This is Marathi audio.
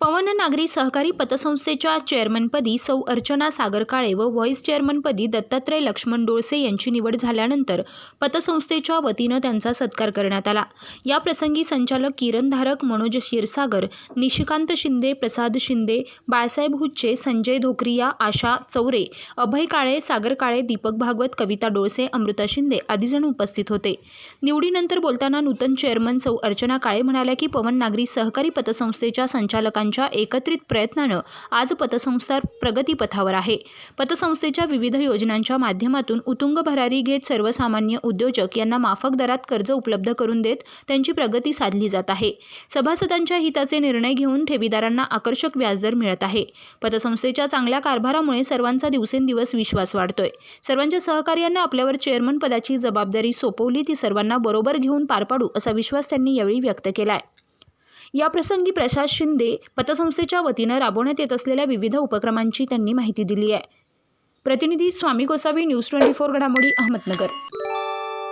पवन नागरी सहकारी पतसंस्थेच्या चेअरमनपदी सौ अर्चना सागर काळे व व्हाईस चेअरमनपदी दत्तात्रय लक्ष्मण डोळसे यांची निवड झाल्यानंतर पतसंस्थेच्या वतीनं त्यांचा सत्कार करण्यात आला. या प्रसंगी संचालक किरणधारक मनोज क्षीरसागर निशिकांत शिंदे प्रसाद शिंदे बाळासाहेब हुच्चे संजय धोक्रिया आशा चौरे अभय काळे सागर काळे दीपक भागवत कविता डोळसे अमृता शिंदे आदीजण उपस्थित होते. निवडीनंतर बोलताना नूतन चेअरमन सौ अर्चना काळे म्हणाल्या की पवन नागरी सहकारी पतसंस्थेच्या संचालकांच्या एकत्रित प्रयत्नानं आज पतसंस्था प्रगतीपथावर आहे. पतसंस्थेच्या विविध योजनांच्या माध्यमातून उतुंग भरारी घेत सर्वसामान्य उद्योजक यांना माफक दरात कर्ज उपलब्ध करून देत त्यांची प्रगती साधली जात आहे. सभासदांच्या हिताचे निर्णय घेऊन ठेवीदारांना आकर्षक व्याजदर मिळत आहे. पतसंस्थेच्या चांगल्या कारभारामुळे सर्वांचा दिवसेंदिवस विश्वास वाढतोय. सर्वांच्या सहकार्यानं आपल्यावर चेअरमन पदाची जबाबदारी सोपवली ती सर्वांना बरोबर घेऊन पार पाडू असा विश्वास त्यांनी यावेळी व्यक्त केलाय. याप्रसंगी प्रसाद शिंदे पतसंस्थेच्या वतीनं राबवण्यात येत असलेल्या विविध उपक्रमांची त्यांनी माहिती दिली आहे. प्रतिनिधी Swami Gosavi news twenty four घडामोडी अहमदनगर.